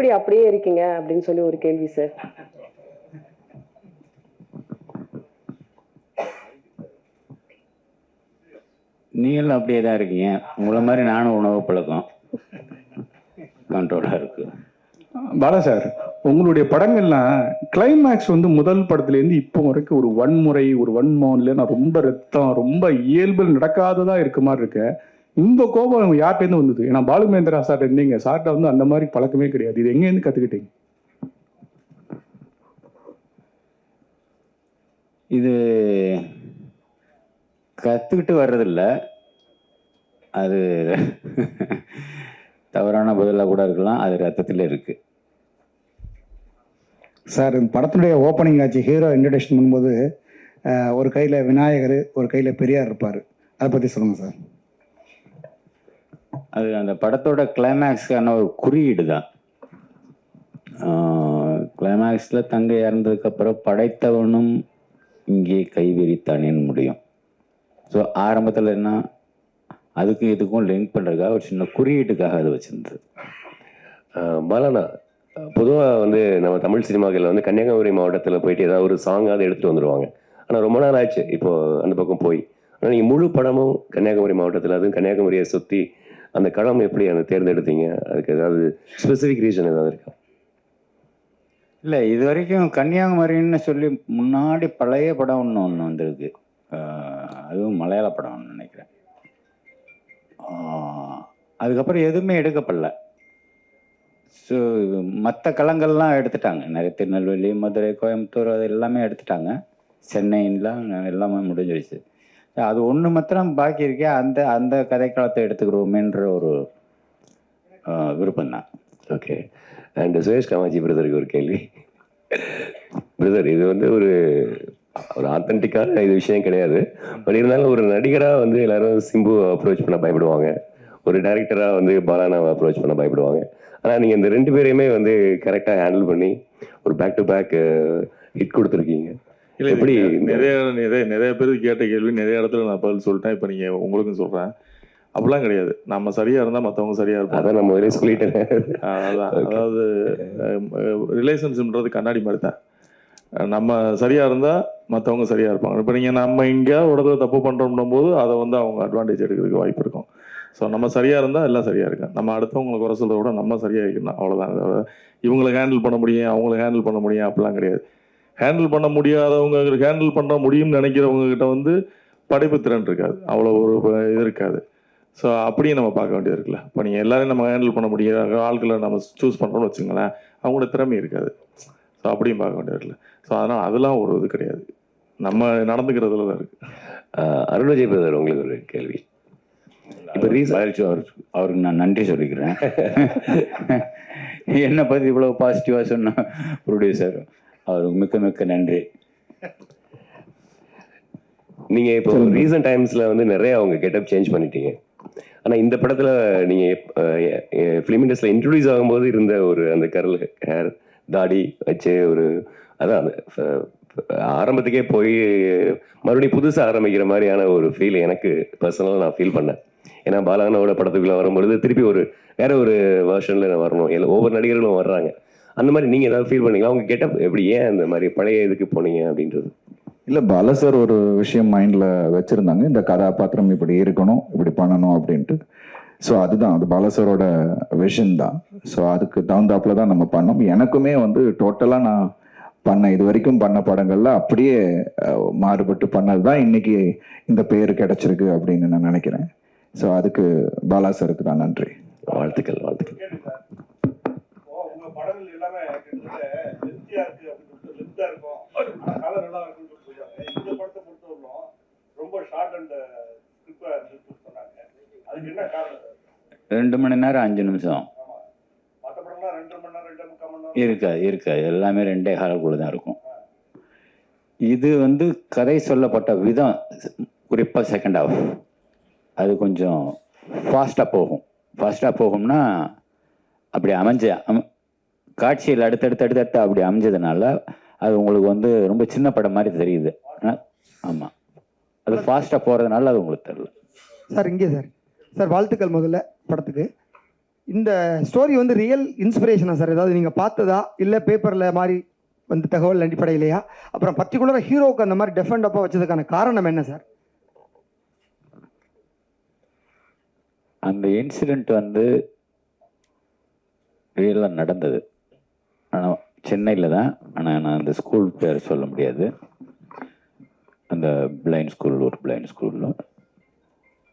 எப்படி அப்படியே இருக்கீங்க அப்படின்னு சொல்லி ஒரு கேள்வி சார் நீங்களும் அப்படியே தான் இருக்கீங்க. உங்களை மாதிரி நானும் உணவு பழக்கம் கண்ட்ரோலாக இருக்கு. பாலா சார் உங்களுடைய படங்கள்லாம் கிளைமேக்ஸ் வந்து முதல் படத்துலேருந்து இப்போ வரைக்கும் ஒரு வன்முறை ஒரு வன்மோன்ல நான் ரொம்ப ரத்தம் ரொம்ப இயல்பில் நடக்காததா இருக்க மாதிரி இருக்கு. இந்த கோபம் யார்கிட்டேருந்து வந்தது? ஏன்னா பாலுமேந்திரா சார் இருந்தீங்க. சார்ட்ட வந்து அந்த மாதிரி பழக்கமே கிடையாது. இது எங்கேருந்து கற்றுக்கிட்டீங்க இது கற்றுக்கிட்டு வர்றதில்ல. அது தவறான பதிலாக கூட இருக்கலாம். அது ரத்தத்தில் இருக்கு. சார் இந்த படத்துடைய ஓப்பனிங் ஆச்சு ஹீரோ இன்ட்ரடக்ஷன் பண்ணும்போது ஒரு கையில் விநாயகர் ஒரு கையில் பெரியார் இருப்பார். அதை பற்றி சொல்லுங்கள் சார். அது அந்த படத்தோட கிளைமேக்ஸ்க்கான ஒரு குறியீடு தான் கிளைமேக்ஸில் தங்கை இறந்ததுக்கப்புறம் படைத்தவனும் இங்கே கைவிரித்தானேன்னு முடியும். ஸோ ஆரம்பத்தில் என்ன அதுக்கும் இதுக்கும் லிங்க் பண்ணுறதுக்காக ஒரு சின்ன குறியீட்டுக்காக அது வச்சுருந்தது. ஆஹ் பொதுவாக வந்து நம்ம தமிழ் சினிமாக்கள் வந்து கன்னியாகுமரி மாவட்டத்தில் போயிட்டு ஏதாவது ஒரு சாங்காவது எடுத்துகிட்டு வந்துடுவாங்க ஆனால் ரொம்ப நாள் ஆச்சு இப்போது அந்த பக்கம் போய். ஆனால் நீங்கள் முழு படமும் கன்னியாகுமரி மாவட்டத்தில் அதுவும் கன்னியாகுமரியை சுற்றி அந்த களம் எப்படி அந்த தேர்ந்தெடுத்தீங்க? அதுக்கு ஏதாவது ஸ்பெசிஃபிக் ரீசன் ஏதாவது இருக்கா? இல்லை இது வரைக்கும் கன்னியாகுமரின்னு சொல்லி முன்னாடி பழைய படம் ஒன்று ஒன்று வந்திருக்கு. அதுவும் மலையாள படம் ஒன்று நினைக்கிறேன். அதுக்கப்புறம் எதுவுமே எடுக்கப்படல. ஸோ மற்ற களங்கள்லாம் எடுத்துட்டாங்க. நிறைய திருநெல்வேலி மதுரை கோயம்புத்தூர் அது எல்லாமே எடுத்துட்டாங்க. சென்னைலாம் எல்லாமே முடிஞ்சிருச்சு. அது ஒன்று மாத்திரம் பாக்கி இருக்கே அந்த அந்த கதைக்களத்தை எடுத்துக்கிறோமேன்ற ஒரு விருப்பம் தான் ஓகே அண்ட் சுரேஷ் காமாஜி பிரதருக்கு ஒரு கேள்வி. பிரதர் இது வந்து ஒரு ஒரு ஆத்தென்டிக்கான இது விஷயம் கிடையாது. பட் இருந்தாலும் ஒரு நடிகராக வந்து எல்லாரும் சிம்பு அப்ரோச் பண்ண பயப்படுவாங்க. ஒரு டேரக்டராக வந்து பாலானாவை அப்ரோச் பண்ண பயப்படுவாங்க. ஆனால் நீங்கள் இந்த ரெண்டு பேரையுமே வந்து கரெக்டாக ஹேண்டில் பண்ணி ஒரு பேக் டு பேக் ஹிட் கொடுத்துருக்கீங்க. இல்லை எப்படி நிறைய நிறைய நிறைய பேருக்கு கேட்ட கேள்வி நிறைய இடத்துல நான் பதில் சொல்லிட்டேன். இப்போ நீங்கள் உங்களுக்கும் சொல்கிறேன் அப்படிலாம் கிடையாது. நம்ம சரியாக இருந்தால் மற்றவங்க சரியாக இருப்பாங்க. அதான் நான் முதலே சொல்லிட்டேன். அதான். அதாவது ரிலேஷன்ஷிப்ன்றது கண்ணாடி மாதிரி தான். நம்ம சரியாக இருந்தால் மற்றவங்க சரியாக இருப்பாங்க. இப்போ நீங்கள் நம்ம ஒரு இடத்துல தப்பு பண்ணுறோம்னும் போது அதை வந்து அவங்க அட்வான்டேஜ் எடுக்கிறதுக்கு வாய்ப்பு இருக்கும். ஸோ நம்ம சரியாக இருந்தால் எல்லாம் சரியாக இருக்கும் நம்ம அடுத்தவங்களை குறை சொல்றத விட நம்ம சரியாக இருக்கணும். அவ்வளோதான் இவங்களை ஹேண்டில் பண்ண முடியும் அவங்கள ஹேண்டில் பண்ண முடியும் அப்படிலாம் கிடையாது. ஹேண்டில் பண்ண முடியாதவங்க ஹேண்டில் பண்ண முடியும்னு நினைக்கிறவங்க கிட்ட வந்து படைப்பு திறன் இருக்காது. அவ்வளோ ஒரு இது இருக்காது. ஸோ அப்படியே நம்ம பார்க்க வேண்டியது இருக்குல்ல. இப்போ நீங்கள் எல்லாரையும் நம்ம ஹேண்டில் பண்ண முடியாத ஆட்களை நம்ம சூஸ் பண்ணுறோம்னு வச்சுங்களேன் அவங்களோட திறமை இருக்காது. ஸோ அப்படியும் பார்க்க வேண்டியது இருக்குல்ல. ஸோ அதனால் அதெல்லாம் ஒரு இது கிடையாது. நம்ம நடந்துக்கிறதுல தான் இருக்குது அருண் விஜய் பிரதர் உங்களுக்கு ஒரு கேள்வி. இப்போ ரீசன் மகிழ்ச்சி அவருக்கு அவருக்கு நான் நன்றி சொல்லிக்கிறேன். என்னை பற்றி இவ்வளோ பாசிட்டிவாக சொன்ன ப்ரொடியூசர் அவருக்கு மிக்க மிக்க நன்றி. நீங்க இப்போ ரீசன்ட் டைம்ஸ்ல வந்து நிறைய அவங்க கெட்டப் சேஞ்ச் பண்ணிட்டீங்க. ஆனா இந்த படத்துல நீங்க ஃபிலிம் இண்டஸ்ட்ரியில் இன்ட்ரடியூஸ் ஆகும்போது இருந்த ஒரு அந்த கரல் ஹேர் தாடி வச்சு ஒரு அதான் ஆரம்பத்துக்கே போய் மறுபடியும் புதுசா ஆரம்பிக்கிற மாதிரியான ஒரு ஃபீல் எனக்கு பர்சனலாக நான் ஃபீல் பண்ணேன். ஏன்னா பாலானோட படத்துக்குள்ள வரும்பொழுது திருப்பி ஒரு வேற ஒரு வெர்ஷன்ல வரணும். எல்லா ஒவ்வொரு நடிகர்களும் வர்றாங்க. அந்த மாதிரி நீங்க ஏதாவது ஃபீல் பண்ணீங்களா? அவங்க கெட்டப் எப்படி? ஏன் அந்த மாதிரி பழைய இதுக்கு போனீங்க அப்படின்றது? இல்லை பால சார் ஒரு விஷயம் மைண்டில் வச்சுருந்தாங்க. இந்த கதாபாத்திரம் இப்படி இருக்கணும் இப்படி பண்ணணும் அப்படின்ட்டு. ஸோ அதுதான். அது பால சாரோட விஷன் தான். ஸோ அதுக்கு தகுந்தாப்புல தான் நம்ம பண்ணோம். எனக்குமே வந்து டோட்டலாக நான் பண்ண இது வரைக்கும் பண்ண படங்கள்ல அப்படியே மாறுபட்டு பண்ணது தான் இன்னைக்கு இந்த பேர் கிடைச்சிருக்கு அப்படின்னு நான் நினைக்கிறேன். ஸோ அதுக்கு பாலா சாருக்கு தான் நன்றி. வாழ்த்துக்கள் வாழ்த்துக்கள் உங்க படங்கள் எல்லாமே கிட்டத்தட்ட லென்த்தியா இருக்கு அப்படின்னு சொல்லிட்டு லென்த்தா இருக்கும் கலர் நல்லா இருக்குன்னு சொல்லிட்டு சொல்லுவாங்க இந்த படத்தை பொறுத்தவரைக்கும் ரொம்ப ஷார்ட் அண்ட் ஸ்கிரிப்டா இருந்துச்சு சொன்னாங்க அதுக்கு என்ன காரணம் சார் ரெண்டு மணி நேரம் அஞ்சு நிமிஷம். இருக்காது இருக்காது எல்லாமே ரெண்டே காலக்குள்ள தான் இருக்கும். இது வந்து கதை சொல்லப்பட்ட விதம் குறிப்பாக செகண்ட் ஹாஃப் அது கொஞ்சம் ஃபாஸ்ட்டாக போகும். ஃபாஸ்ட்டாக போகும்னா அப்படி அமைஞ்ச அம காட்சியில் அடுத்தடுத்து அடுத்தடுத்து அப்படி அமைஞ்சதுனால அது உங்களுக்கு வந்து ரொம்ப சின்ன படம் மாதிரி தெரியுது. ஆமாம் அது ஃபாஸ்ட்டாக போகிறதுனால அது உங்களுக்கு தெரியல. சார் இங்கே சார். சார் வாழ்த்துக்கள் முதல்ல படத்துக்கு. இந்த ஸ்டோரி வந்து ரியல் இன்ஸ்பிரேஷனா சார். ஏதாவது நீங்கள் பார்த்ததா? இல்லை பேப்பரில் மாதிரி வந்து தகவல் அடிப்படையிலையா? அப்புறம் பர்டிகுலராக ஹீரோவுக்கு அந்த மாதிரி டெஃபண்ட் அப்பாக வச்சதுக்கான காரணம் என்ன சார்? அந்த இன்சிடெண்ட் வந்து ரியலாக நடந்தது. ஆனால் சென்னையில் தான். ஆனால் நான் அந்த ஸ்கூல் பேர் சொல்ல முடியாது. அந்த பிளைண்ட் ஸ்கூல் ஒரு பிளைண்ட் ஸ்கூலில்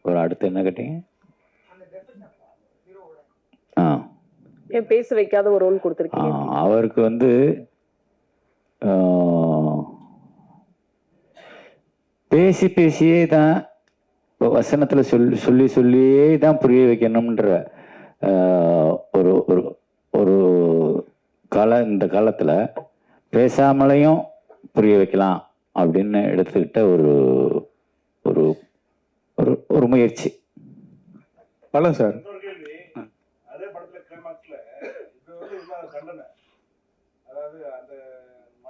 ஒரு அடுத்து என்ன கேட்டீங்க? ஏன் பேச வைக்காத ஒரு ரோல் கொடுத்துருக்கீங்க? அவருக்கு வந்து பேசி பேசியே தான் வசனத்தில் சொல்லி சொல்லி சொல்லியே தான் புரிய வைக்கணும்ன்ற ஒரு ஒரு ஒரு கால இந்த காலத்தில் பேசாமலையும் புரிய வைக்கலாம் அப்படின்னு எடுத்துக்கிட்ட ஒரு ஒரு ஒரு ஒரு முயற்சி. பல சார் இன்னொரு கேள்வி அதே படத்துல கிளைமாக்ஸ்ல இது வந்து இல்லாத தண்டனை அதாவது அந்த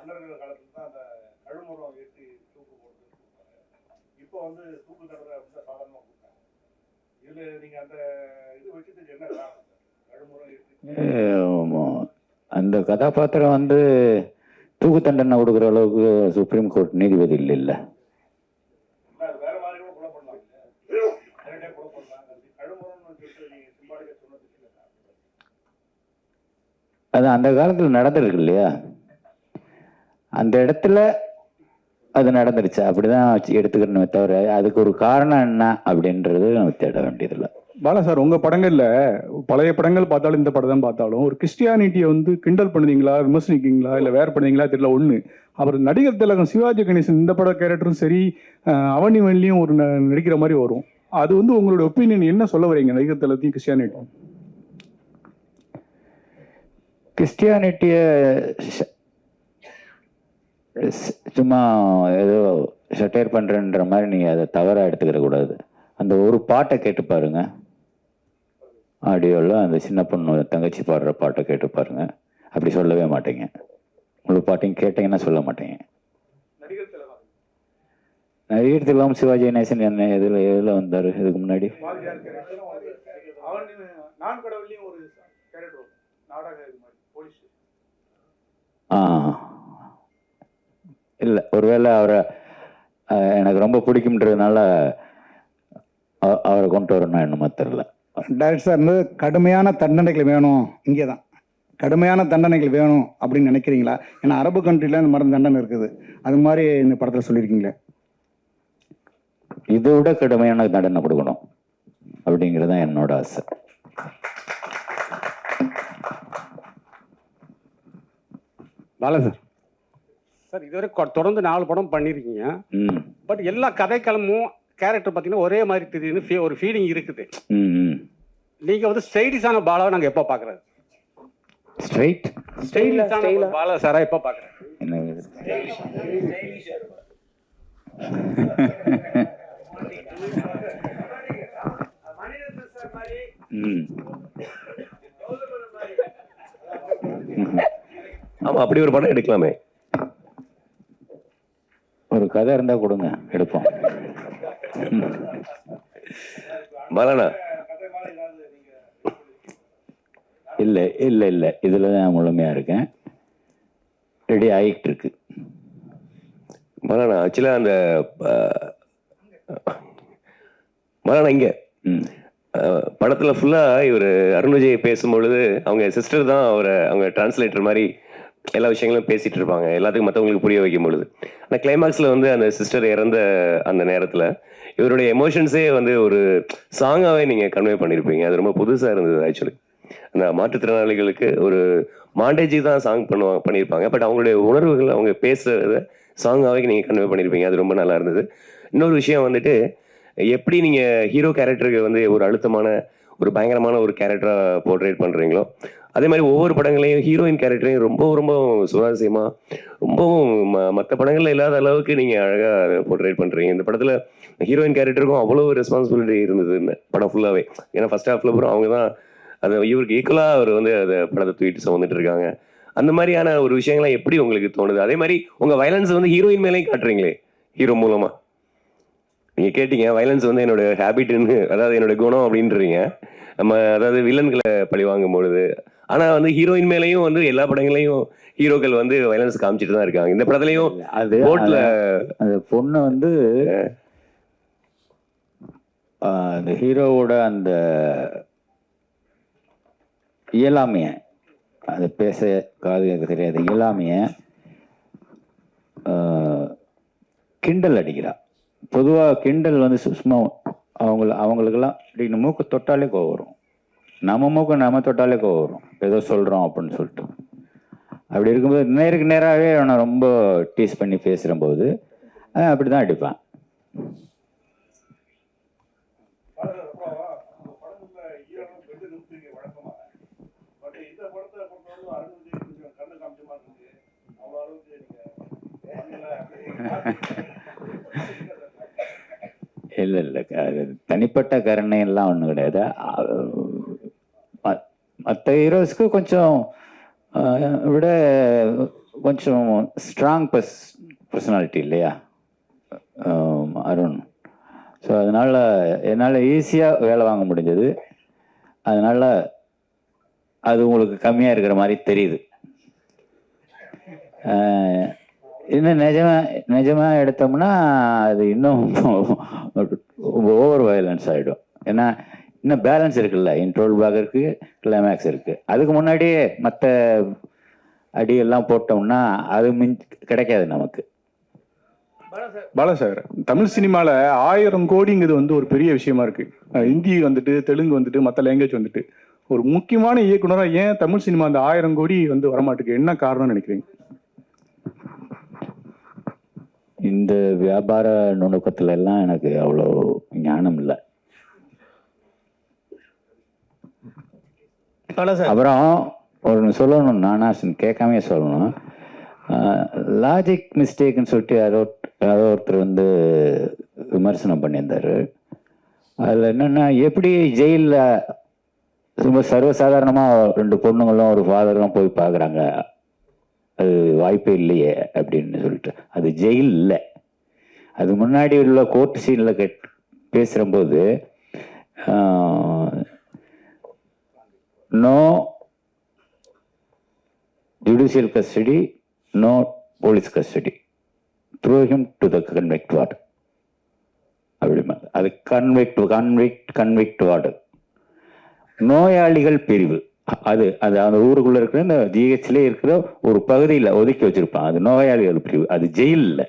மன்னர்கள் காலத்துல தான் அந்த கழுமரம் ஏற்றி தூக்கு போட்டு இப்போ வந்து தூக்கு தண்டனை அப்படின்னு சாதாரணமா கொடுத்தாங்க. இதுல நீங்க அந்த இது வச்சதுக்கு என்ன காரணம் கழுமரம் ஏற்றி. அந்த கதாபாத்திரம் வந்து தூக்கு தண்டனை கொடுக்குற அளவுக்கு சுப்ரீம் கோர்ட் நீதிபதி இல்லை இல்லை. அது அந்த காலத்தில் நடந்திருக்கு இல்லையா? அந்த இடத்துல அது நடந்துருச்சு. அப்படிதான் எடுத்துக்கணுமே தவிர அதுக்கு ஒரு காரணம் என்ன அப்படின்றது நம்ம தேட வேண்டியதில்லை. பாலா சார் உங்க படங்கள்ல பழைய படங்கள் பார்த்தாலும் இந்த படம் தான் பார்த்தாலும் ஒரு கிறிஸ்டியானிட்டியை வந்து கிண்டல் பண்ணுவீங்களா விமர்சனிக்கீங்களா இல்ல வேற பண்ணுவீங்களா தெரியல ஒண்ணு. அப்புறம் நடிகர் திலகம் சிவாஜி கணேசன் இந்த பட கேரக்டரும் சரி அவனி வண்டியும் ஒரு நடிக்கிற மாதிரி வரும். அது வந்து உங்களோட ஒப்பீனியன் என்ன சொல்ல வரீங்க நடிகர் திலகத்தையும் கிறிஸ்டியானிட்டி கிறிஸ்டியானிட்டியை சும்மா ஏதோ சட்டையர் பண்ணுறன்ற மாதிரி நீங்கள் அதை தவறாக எடுத்துக்கிற கூடாது. அந்த ஒரு பாட்டை கேட்டு பாருங்க. ஆடியோவில் அந்த சின்ன பொண்ணு தங்கச்சி பாடுற பாட்டை கேட்டு பாருங்க. அப்படி சொல்லவே மாட்டீங்க. முழு பாட்டையும் கேட்டீங்கன்னா சொல்ல மாட்டீங்க. நடிகர் திலகம் சிவாஜி கணேசன் என்ன எதில் எதில் வந்தார் இதுக்கு முன்னாடி? ஆ இல்லை ஒருவேளை அவரை எனக்கு ரொம்ப பிடிக்கும்ன்றதுனால அவரை கொண்டு வரணும் என்னமோ தெரில டைரக்டர் சார் வந்து கடுமையான தண்டனைகள் வேணும் இங்கே தான் கடுமையான தண்டனைகள் வேணும் அப்படின்னு நினைக்கிறீங்களா? ஏன்னா அரபு கண்ட்ரில இந்த மாதிரி தண்டனை இருக்குது. அது மாதிரி இந்த படத்தில் சொல்லியிருக்கீங்களே. இதை விட கடுமையான தண்டனை கொடுக்கணும் அப்படிங்கிறது தான் என்னோட ஆசை. பாலா சார். சார் இதுவரை கொ- தொடர்ந்து நாலு படம் பண்ணியிருக்கீங்க. ம். பட் எல்லா கதைக்களமும் கேரக்டர் பார்த்தீங்கன்னா ஒரே மாதிரி fee- ஒரு ஃபீலிங் இருக்குது. நீங்கள் வந்து ஸ்டைலிஷான பாலாவை நாங்கள் எப்போ பார்க்குறது? ஸ்ட்ரைட்? ஸ்டைலிஷான பாலா சாரா எப்போ பார்க்குறேன் ஆமா அப்படி ஒரு படம் எடுக்கலாமே. கதை இருந்தால் கொடுங்க எடுப்போம். பாலானா இல்லை இல்லை இல்லை. இதில் தான் முழுமையாக இருக்கேன். ரெடி ஆகிட்டு இருக்கு பாலானா ஆக்சுவலாக அந்த பாலானா இங்க. படத்துல ஃபுல்லா இவர் அருண் விஜய் பேசும்பொழுது அவங்க சிஸ்டர் தான் அவரை அவங்க டிரான்ஸ்லேட்டர் மாதிரி எல்லா விஷயங்களும் பேசிட்டு இருப்பாங்க. எல்லாத்துக்கும் மற்றவங்களுக்கு புரிய வைக்கும் பொழுது. ஆனால் கிளைமாக்ஸில் வந்து அந்த சிஸ்டர் இறந்த அந்த நேரத்தில் இவருடைய எமோஷன்ஸே வந்து ஒரு சாங்காகவே நீங்கள் கன்வே பண்ணியிருப்பீங்க அது ரொம்ப புதுசாக இருந்தது ஆக்சுவலி அந்த மாற்றுத்திறனாளிகளுக்கு ஒரு மாண்டேஜி தான் சாங் பண்ணுவாங்க பண்ணியிருப்பாங்க பட் அவங்களுடைய உணர்வுகள் அவங்க பேசுகிறத சாங்காகவே நீங்கள் கன்வே பண்ணியிருப்பீங்க அது ரொம்ப நல்லா இருந்தது. இன்னொரு விஷயம் வந்துட்டு எப்படி நீங்கள் ஹீரோ கேரக்டருக்கு வந்து ஒரு அழுத்தமான ஒரு பயங்கரமான ஒரு கேரக்டராக போர்ட்ரேட் பண்ணுறீங்களோ அதே மாதிரி ஒவ்வொரு படங்களையும் ஹீரோயின் கேரக்டரையும் ரொம்ப ரொம்ப சுவாரஸ்யமாக ரொம்பவும் மற்ற படங்கள்ல இல்லாத அளவுக்கு நீங்கள் அழகாக போர்ட்ரேட் பண்ணுறீங்க இந்த படத்தில் ஹீரோயின் கேரக்டருக்கும் அவ்வளோ ரெஸ்பான்சிபிலிட்டி இருந்தது இந்த படம் ஃபுல்லாகவே ஏன்னா ஃபர்ஸ்ட் ஹாஃப்ல பூரா அவங்க தான் அது இவருக்கு ஈக்குவலாக அவர் வந்து அதை படத்தை தூக்கிட்டு சுமந்துட்டு இருக்காங்க. அந்த மாதிரியான ஒரு விஷயங்கள்லாம் எப்படி உங்களுக்கு தோணுது? அதே மாதிரி உங்கள் வயலன்ஸ் வந்து ஹீரோயின் மேலேயும் காட்டுறீங்களே ஹீரோ மூலமாக நீங்க கேட்டீங்க வயலன்ஸ் வந்து என்னோட ஹேபிட்னு அதாவது என்னோட குணம் அப்படின்றீங்க. நம்ம அதாவது வில்லன்களை பழி வாங்கும் பொழுது ஆனா வந்து ஹீரோயின் மேலயும் வந்து எல்லா படங்களையும் ஹீரோக்கள் வந்து வயலன்ஸ் காமிச்சிட்டு தான் இருக்காங்க. இந்த படத்துலயும் அது போட்ல அந்த பொண்ணு வந்து அந்த ஹீரோவோட அந்த இயலாமைய அது பேச காது கேட்க தெரியாது இயலாமைய கிண்டல் அடிக்கிறா. பொதுவாக கிண்டல் வந்து சும்மா அவங்கள அவங்களுக்கெல்லாம் இப்படி மூக்கு தொட்டாலே கோவம் வரும். நம்ம மூக்கம் நம்ம தொட்டாலே கோவம். வரும் ஏதோ சொல்கிறோம் அப்படின்னு சொல்லிட்டு. அப்படி இருக்கும்போது நேருக்கு நேராகவே அவனை ரொம்ப டீஸ் பண்ணி பேசுகிற போது அப்படி தான் அடிப்பான். இல்லை இல்லை அது தனிப்பட்ட கருணையெல்லாம் ஒன்றும் கிடையாது. மற்ற ஹீரோஸ்க்கு கொஞ்சம் விட கொஞ்சம் ஸ்ட்ராங் பர்ஸ் பர்சனாலிட்டி இல்லையா? அருண். ஸோ அதனால் என்னால் ஈஸியாக வேலை வாங்க முடிஞ்சது. அதனால் அது உங்களுக்கு கம்மியாக இருக்கிற மாதிரி தெரியுது. இன்னும் நிஜமா நிஜமாக எடுத்தோம்னா அது இன்னும் ஓவர் வயலன்ஸ் ஆகிடும் ஏன்னா இன்னும் பேலன்ஸ் இருக்குல்ல. இன்ட்ரோல் பிளாக் இருக்கு கிளைமேக்ஸ் இருக்கு. அதுக்கு முன்னாடியே மற்ற அடியெல்லாம் போட்டோம்னா அது மின் கிடைக்காது நமக்கு. பாலா சார் தமிழ் சினிமாவில் ஆயிரம் கோடிங்கிறது வந்து ஒரு பெரிய விஷயமா இருக்கு. ஹிந்தி வந்துட்டு தெலுங்கு வந்துட்டு மற்ற லாங்குவேஜ் வந்துட்டு. ஒரு முக்கியமான இயக்குனராக ஏன் தமிழ் சினிமா அந்த ஆயிரம் கோடி வந்து வரமாட்டுக்கு என்ன காரணம்னு நினைக்கிறீங்க? இந்த வியாபார நுணுக்கத்துல எல்லாம் எனக்கு அவ்வளோ ஞானம் இல்லை. அப்புறம் ஒரு சொல்லணும் நானாசன் கேட்காமே சொல்லணும். லாஜிக் மிஸ்டேக்னு சொல்லிட்டு யாரோ யாரோ ஒருத்தர் வந்து விமர்சனம் பண்ணியிருந்தார். அதில் என்னென்னா எப்படி ஜெயிலில் ரொம்ப சர்வசாதாரணமாக ரெண்டு பொண்ணுங்களும் ஒரு ஃபாதரும் போய் பார்க்குறாங்க அது வாய்ப்பே இல்லையே அப்படின்னு சொல்லிட்டு. அது ஜெயில் இல்லை. அது முன்னாடி உள்ள கோர்ட் சீனில் cut பேசுகிறம்போது no judicial custody no police custody throw him to the convict ward அப்படி அது கன்வெக்ட் கன்வெக்ட் கன்வெக்ட் வார்டு நோயாளிகள் பிரிவு. அது அது அந்த ஊருக்குள்ளே இருக்கிற இந்த ஜிஹெச்ல இருக்கிற ஒரு பகுதியில் ஒதுக்கி வச்சுருப்பான் அது நோயாளிகள் பிரிவு. அது ஜெயிலில். இல்லை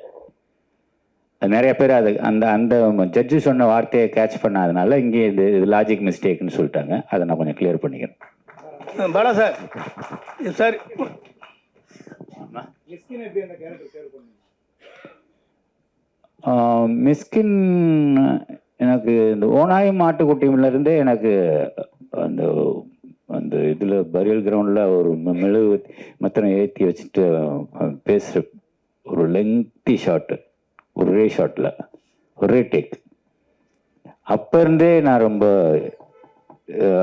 நிறைய பேர் அது அந்த அந்த ஜட்ஜு சொன்ன வார்த்தையை கேட்ச் பண்ணாதனால இங்கே இது லாஜிக் மிஸ்டேக்னு சொல்லிட்டாங்க. அதை நான் கொஞ்சம் கிளியர் பண்ணிக்கிறேன். பாலா சார். சார். மிஸ்கின் எனக்கு இந்த ஓனாய் மாட்டுக்குட்டியில இருந்தே எனக்கு அந்த அந்த இதில் பரியல் கிரவுண்டில் ஒரு மெழுகு மத்தனை ஏற்றி வச்சுட்டு பேசுகிற ஒரு லெங்தி ஷாட்டு ஒரே ஷாட்டில் ஒரே டேக் அப்போ இருந்தே நான் ரொம்ப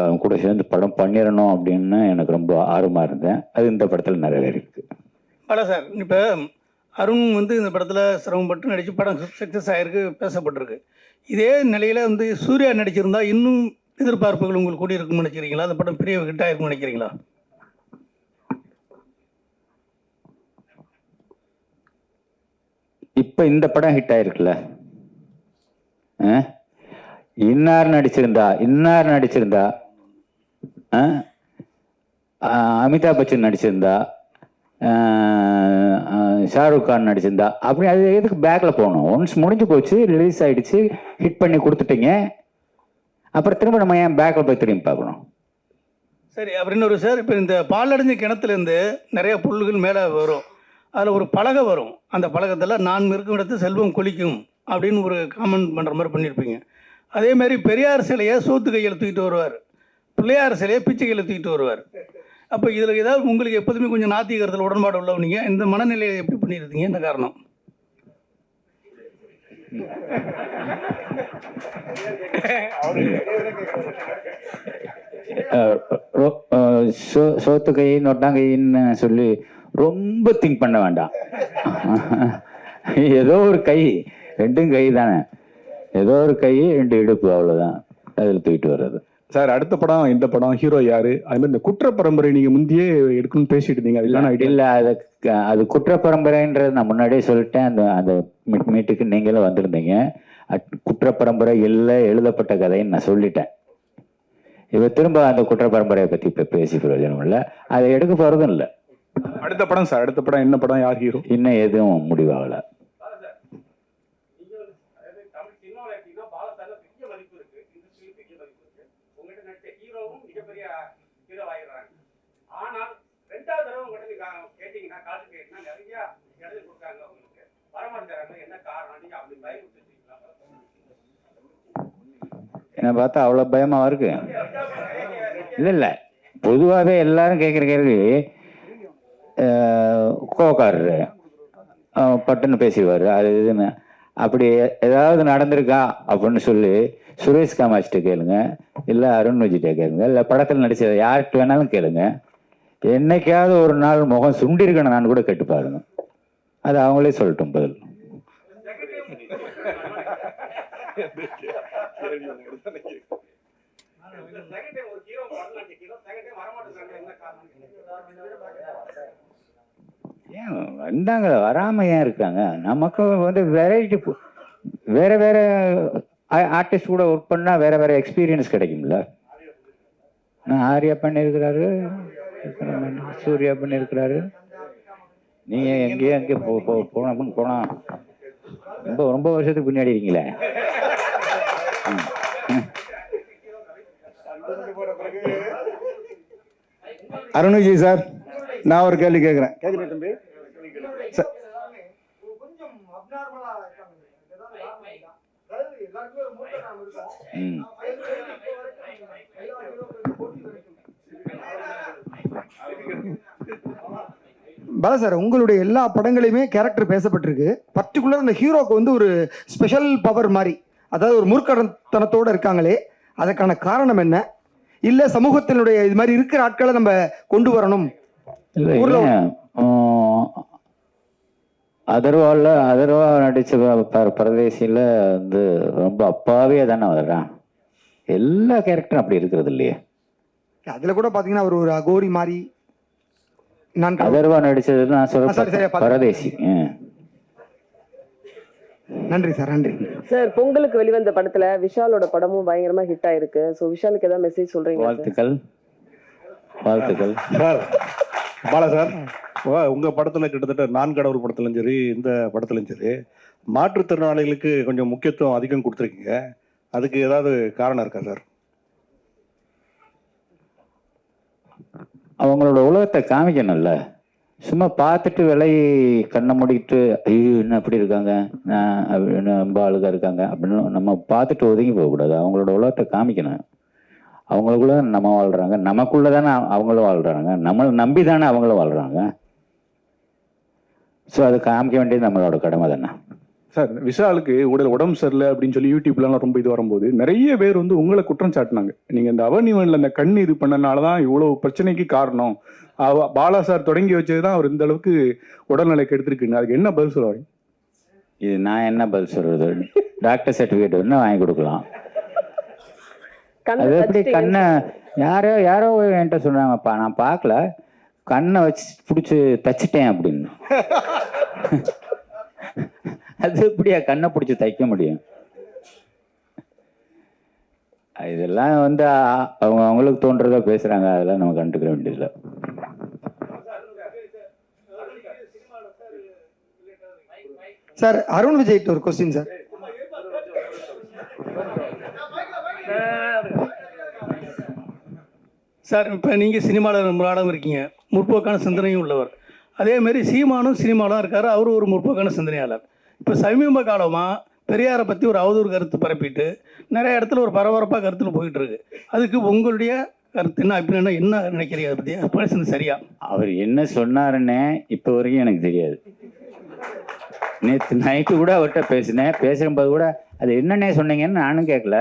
அவங்க கூட சேர்ந்து படம் பண்ணிடணும் அப்படின்னு எனக்கு ரொம்ப ஆர்வமாக இருந்தேன். அது இந்த படத்தில் நிறைவேறிருக்கு பல சார் இப்போ அருண் வந்து இந்த படத்தில் சிரமப்பட்டு நடித்து படம் சக்ஸஸ் ஆகிருக்கு பேசப்பட்டிருக்கு. இதே நிலையில் வந்து சூர்யா நடிச்சிருந்தா இன்னும் எதிர்பார்ப்புகள் உங்களுக்கு கூடி இருக்கும்னு நினைக்கிறீங்களா? அந்த படம் பெரிய ஹிட் ஆயிருக்கும்னு நினைக்கிறீங்களா? இப்போ இந்த படம் ஹிட் ஆயிருக்குல்ல? ஆ? இன்னார் நடிச்சிருந்தா இன்னார் நடிச்சிருந்தா ஆ? அமிதாப் பச்சன் நடிச்சிருந்தா ஷாருக் கான் நடிச்சிருந்தா அப்படி அது எதுக்கு பேக்கில் போகணும் ஒன்ஸ் முடிஞ்சு போச்சு ரிலீஸ் ஆகிடுச்சு ஹிட் பண்ணி கொடுத்துட்டீங்க. அப்புறம் திரும்ப நம்ம ஏன் பேக்கில் போய் திரும்பி பார்க்கணும்? சரி அப்படின்னு ஒரு சார் இப்போ இந்த பாலடைஞ்ச கிணத்துலேருந்து நிறைய புல்லுகள் மேலே வரும். அதில் ஒரு பலகை வரும். அந்த பலகத்தில் நான் இருக்கும் இடத்து செல்வம் குளிக்கும் அப்படின்னு ஒரு காமெண்ட் பண்ணுற மாதிரி பண்ணியிருப்பீங்க அதே மாதிரி பெரியார் சிலையை சோத்து கையில் தூக்கிட்டு வருவார். பிள்ளையார் சிலையை பிச்சை கையில் தூக்கிட்டு வருவார். அப்போ இதில் ஏதாவது உங்களுக்கு எப்போதுமே கொஞ்சம் நாத்திகரத்தில் உடன்பாடு உள்ளவனீங்க இந்த மனநிலையை எப்படி பண்ணியிருந்தீங்க என்ன காரணம். சோத்து கை நொட்டாங்கைன்னு சொல்லி ரொம்ப திங்க் பண்ண வேண்டாம். ஏதோ ஒரு கை ரெண்டும் கை தானே. ஏதோ ஒரு கை ரெண்டு இடுப்பு அவ்வளோதான் அதில் தூக்கிட்டு வர்றது. சார் அடுத்த படம் இந்த படம் ஹீரோ யாரு? அது மாதிரி இந்த குற்ற பரம்பரை நீங்க முந்தையே எடுக்கணும்னு பேசிட்டு இருந்தீங்க. ஐடியா இல்ல அது அது குற்ற பரம்பரைன்றது நான் முன்னாடியே சொல்லிட்டேன். அந்த அந்த மீட் மீட்டுக்கு நீங்களும் வந்திருந்தீங்க. அட்- குற்ற பரம்பரை இல்லை எழுதப்பட்ட கதைன்னு நான் சொல்லிட்டேன். இவ திரும்ப அந்த குற்ற பரம்பரையை பத்தி இப்ப பேசி பிரயோஜனம் இல்லை. அதை எடுக்க போறதும் இல்லை. அடுத்த படம் சார் அடுத்த படம் என்ன படம் யார் ஹீரோ இன்னும் எதுவும் முடிவாகல. என்ன பார்த்தா அவ்வளோ பயமா இருக்கு. இல்லை இல்லை. பொதுவாகவே எல்லாரும் கேட்குற கேள்வி அஹ், பட்டுன்னு பேசிடுவார். அது இதுன்னு. அப்படி ஏதாவது நடந்திருக்கா அப்படின்னு சொல்லி சுரேஷ் காமாட்சிட்ட கேளுங்க. இல்லை அருண் விஜய்கிட்ட கேளுங்க. இல்லை படத்தில் நடிச்ச யார்கிட்ட வேணாலும் கேளுங்க. என்னைக்காவது ஒரு நாள் முகம் சுண்டிருக்கணும் நான் கூட கேட்டு பாருங்க. அது அவங்களே சொல்லட்டும் பதில் செகண்ட் டைம் ஒரு ஹீரோ படம் நடிச்ச ஹீரோ செகண்ட் டைம் வரமாட்டேங்கிறாங்க என்ன காரணம் ஏன் வந்தாங்க வராம ஏன் இருக்காங்க? நமக்கு வந்து வெரைட்டி வேற வேற ஆர்டிஸ்ட் கூட ஒர்க் பண்ணா வேற வேற எக்ஸ்பீரியன்ஸ் கிடைக்கும்ல. நான் ஆர்யா பண்ணியிருக்கிறாரு சூர்யா பண்ணியிருக்கிறாரு நீங்க எங்கேயோ எங்கே போ போ போன போனா ரொம்ப ரொம்ப வருஷத்துக்கு பின்னாடி இருக்கீங்களே. அருண் விஜய் சார் நான் ஒரு கேள்வி கேட்குறேன். கேட்குறேன் தம்பி சார் கொஞ்சம் அப்நார்மலா இருக்காங்க ஏதாவது காரணம் இருக்கா? அதாவது எல்லாருக்குமே ஒரு மூத்த காரணம் இருக்கும் ம் எல்லா ஹீரோக்களுக்கும் போட்டி வரைக்கும் பாலா சார் உங்களுடைய எல்லா படங்களையுமே கேரக்டர் பேசப்பட்டிருக்கு. பர்டிகுலர் அந்த ஹீரோக்கு வந்து ஒரு ஸ்பெஷல் பவர் மாதிரி அதாவது ஒரு முற்கடத்தனத்தோட இருக்காங்களே அதற்கான காரணம் என்ன? இல்ல சமூகத்தினுடைய இது மாதிரி இருக்கிற ஆட்களை நம்ம கொண்டு வரணும்? அதர்வாவில் அதர்வா ப- பரதேசியில் வந்து ரொம்ப அப்பாவே தானே வர்றான் எல்லா கேரக்டரும் அப்படி இருக்கிறது இல்லையே. அதுல கூட பாத்தீங்கன்னா அவர் ஒரு அகோரி மாதிரி நான் அதர்வா நடிச்சது நான் பார்த்து- பரதேசி. நன்றி சார் நன்றி. சார் பொங்கலுக்கு வெளிவந்த படத்துல விஷாலோட படமும் பயங்கரமா ஹிட் ஆயிருக்கு. சோ விஷாலுக்கு ஏதாவது மெசேஜ் சொல்றீங்களா சார்? வாழ்த்துக்கள். வாழ்த்துக்கள். சார் பாலா சார் வா- உங்க படத்துல கிட்டத்தட்ட நான் கடவுள் படத்துலயும் சரி இந்த படத்துலயும் சரி மாற்றுத்திறனாளிகளுக்கு கொஞ்சம் முக்கியத்துவம் அதிகம் கொடுத்துருக்கீங்க. அதுக்கு ஏதாவது காரணம் இருக்கா சார்? அவங்களோட உலகத்தை காமிக்கணும்ல. சும்மா பார்த்துட்டு விலை கண்ணை மூடிக்கிட்டு ஐயோ என்ன அப்படி இருக்காங்க? என்ன ரொம்ப அழுகா இருக்காங்க? அப்படின்னு நம்ம பார்த்துட்டு ஒதுங்கி போகக்கூடாது. அவங்களோட உலகத்தை காமிக்கணும். அவங்களுக்குள்ள நம்ம வாழ்றாங்க. நமக்குள்ள தானே அவங்களும் வாழ்றாங்க. நம்மளை நம்பி தானே அவங்களும் வாழ்றாங்க. ஸோ அதை காமிக்க வேண்டியது நம்மளோட கடமை தானே. சார் விஷாலுக்கு உடல் உடம்பு சரியில்லை அப்படின்னு சொல்லி யூடியூப்லலாம் ரொம்ப இது வரும்போது நிறைய பேர் வந்து உங்களை குற்றம் சாட்டினாங்க. நீங்க இந்த அவனிவன்ல அந்த கண் இது பண்ணனால தான் இவ்வளவு பிரச்சனைக்கு காரணம். அவ பாலா சார் தொடங்கி வச்சது தான் அவர் இந்த அளவுக்கு உடல்நிலைக்கு எடுத்திருக்குன்னு அதுக்கு என்ன பதில் சொல்லுவாங்க இது நான் என்ன பதில் சொல்றது? டாக்டர் சர்டிஃபிகேட் வேணா வாங்கி கொடுக்கலாம். அது எப்படி கண்ணை யாரோ யாரோ என்கிட்ட சொன்னாங்கப்பா நான் பார்க்கல. கண்ணை வச்சு பிடிச்சி தச்சிட்டேன் அப்படின்னு. அது எப்படியா கண்ணை பிடிச்சி தைக்க முடியும்? இதெல்லாம் வந்து அவங்க அவங்களுக்கு தோன்றதா பேசுறாங்க. அதெல்லாம் நம்ம கண்டுக்கிற வேண்டியதில்லை. சார் அருண் விஜய்கிட்ட ஒரு கொஸ்டின் சார். சார் இப்போ நீங்கள் சினிமாவில் ரொம்ப இருக்கீங்க. முற்போக்கான சிந்தனையும் உள்ளவர். அதேமாரி சீமானும் சினிமாவில் இருக்கார். அவரும் ஒரு முற்போக்கான சிந்தனையாளர். இப்போ சமீப காலமாக பெரியாரை பற்றி ஒரு அவதூறு கருத்து பரப்பிட்டு நிறைய இடத்துல ஒரு பரபரப்பாக கருத்தில் போயிட்டுருக்கு. அதுக்கு உங்களுடைய கருத்து என்ன அப்படின்னா என்ன நினைக்கிறீங்க? அதை பற்றி பேசுனது சரியா? அவர் என்ன சொன்னாருன்னே இப்போ வரைக்கும் எனக்கு தெரியாது. நேற்று நைட்டு கூட அவர்கிட்ட பேசினேன். பேசும்போது கூட அது என்னென்ன சொன்னீங்கன்னு நானும் கேட்கல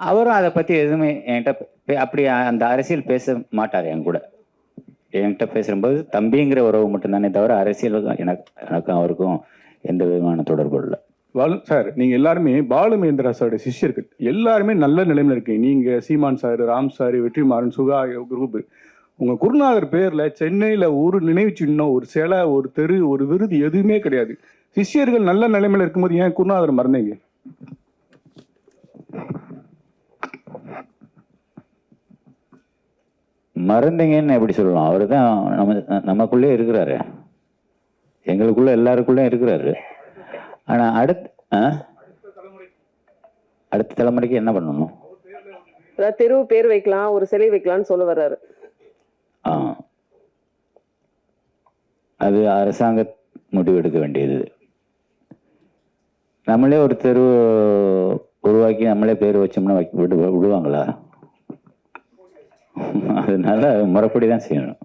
அவரும் அதை பற்றி எதுவுமே என்கிட்ட அப்படி அந்த அரசியல் பேச மாட்டார் என் கூட. என்கிட்ட பேசும்போது தம்பிங்கிற உறவு மட்டும்தானே தவிர அரசியல் எனக்கு எனக்கும் அவருக்கும் எந்த விதமான தொடர்பு இல்லை. பாலு சார் நீங்க எல்லாருமே பாலு மகேந்திரா சாரோட சிஷ்யர்கள் எல்லாருமே நல்ல நிலைமையில இருக்கீங்க நீங்க Seeman sir Ram sir Vetrimaaran Suka group. உங்க குருநாதர் பேர்ல சென்னையில ஒரு நினைவு சின்னம் ஒரு சிலை ஒரு தெரு ஒரு விருது எதுவுமே கிடையாது. சிஷ்யர்கள் நல்ல நிலைமையில இருக்கும்போது ஏன் குருநாதர் மறந்தீங்க? மறந்தீங்கன்னு எப்படி சொல்லலாம்? அவர் தான் நம்ம நமக்குள்ளே இருக்கிறாரு. எங்களுக்குள்ள எல்லாருக்குள்ளே இருக்கிறாரு. ஆனால் அடுத்த ஆ? அடுத்த தலைமுறைக்கு என்ன பண்ணணும்? தெருவு பேர் வைக்கலாம் ஒரு சிலை வைக்கலாம்னு சொல்ல வர்றாரு. ஆ. அது அரசாங்க முடிவெடுக்க வேண்டியது. நம்மளே ஒரு தெரு உருவாக்கி நம்மளே பேர் வச்சோம்னா வைக்க- விடு விடுவாங்களா? அதனால முறைப்படி தான் செய்யணும்.